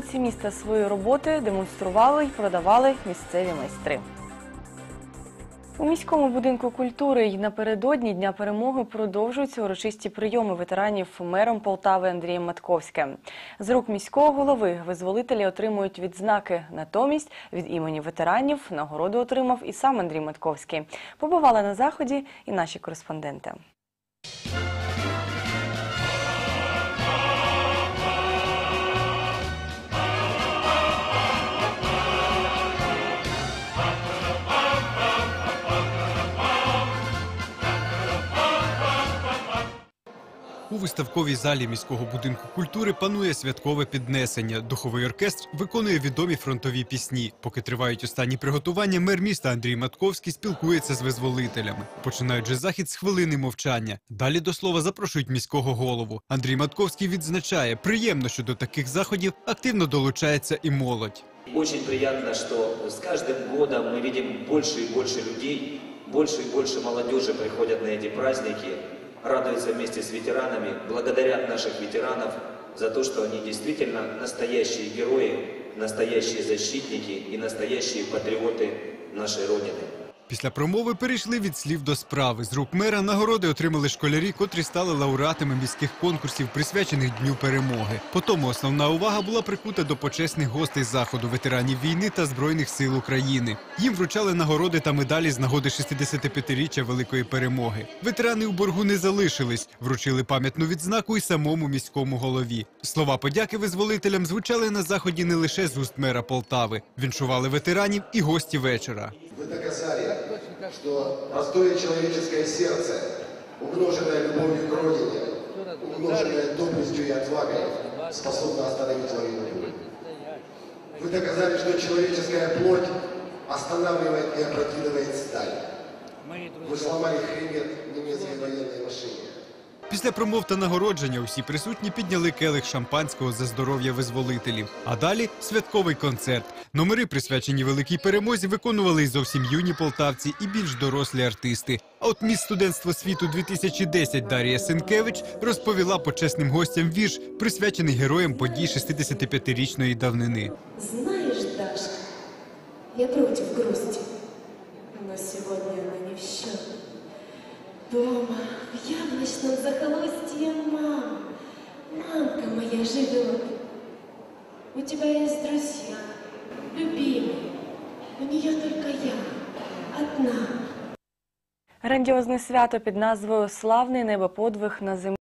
вулиці міста свої роботи демонстрували й продавали місцеві майстри. У міському будинку культури й напередодні Дня перемоги продовжуються урочисті прийоми ветеранів мером Полтави Андрієм Матковським. З рук міського голови визволителі отримують відзнаки. Натомість від імені ветеранів нагороду отримав і сам Андрій Матковський. Побували на заході і наші кореспонденти. У виставковій залі міського будинку культури панує святкове піднесення. Духовий оркестр виконує відомі фронтові пісні. Поки тривають останні приготування, мер міста Андрій Матковський спілкується з визволителями. Починають же захід з хвилини мовчання. Далі до слова запрошують міського голову. Андрій Матковський відзначає, приємно, що до таких заходів активно долучається і молодь. Очень приятно, что с каждым годом мы видим больше и больше людей, больше и больше молодежи приходят на эти праздники, Радуются вместе с ветеранами, благодарят наших ветеранов за то, что они действительно настоящие герои, настоящие защитники и настоящие патриоты нашей Родины. Після промови перейшли від слів до справи. З рук мера нагороди отримали школярі, котрі стали лауреатами міських конкурсів, присвячених Дню перемоги. Потім основна увага була прикута до почесних гостей заходу, ветеранів війни та збройних сил України. Їм вручали нагороди та медалі з нагоди 65-річчя великої перемоги. Ветерани у боргу не залишились, вручили пам'ятну відзнаку і самому міському голові. Слова подяки визволителям звучали на заході не лише з уст мера Полтави. Віншували ветеранів і гості вечора. Вы доказали, что простое человеческое сердце, умноженное любовью к Родине, умноженное доблестью и отвагой, способно остановить войну. Вы доказали, что человеческая плоть останавливает и опрокидывает сталь. Вы сломали хребет немецкой военной машине. Після промов та нагородження усі присутні підняли келих шампанського за здоров'я визволителів. А далі святковий концерт. Номери, присвячені великій перемозі, виконували й зовсім юні полтавці і більш дорослі артисти. А от міс студентства світу 2010 Дарія Сенкевич розповіла почесним гостям вірш, присвячений героям подій 65-річної давнини. Знаешь, Дашка, я против грусти, но сегодня она не в счет. Дома, в яблочном захолустье мам, мамка моя живет. У тебя есть друзья, любимые, у нее только я, одна. Грандіозне свято під назвою Славний небоподвиг на землі.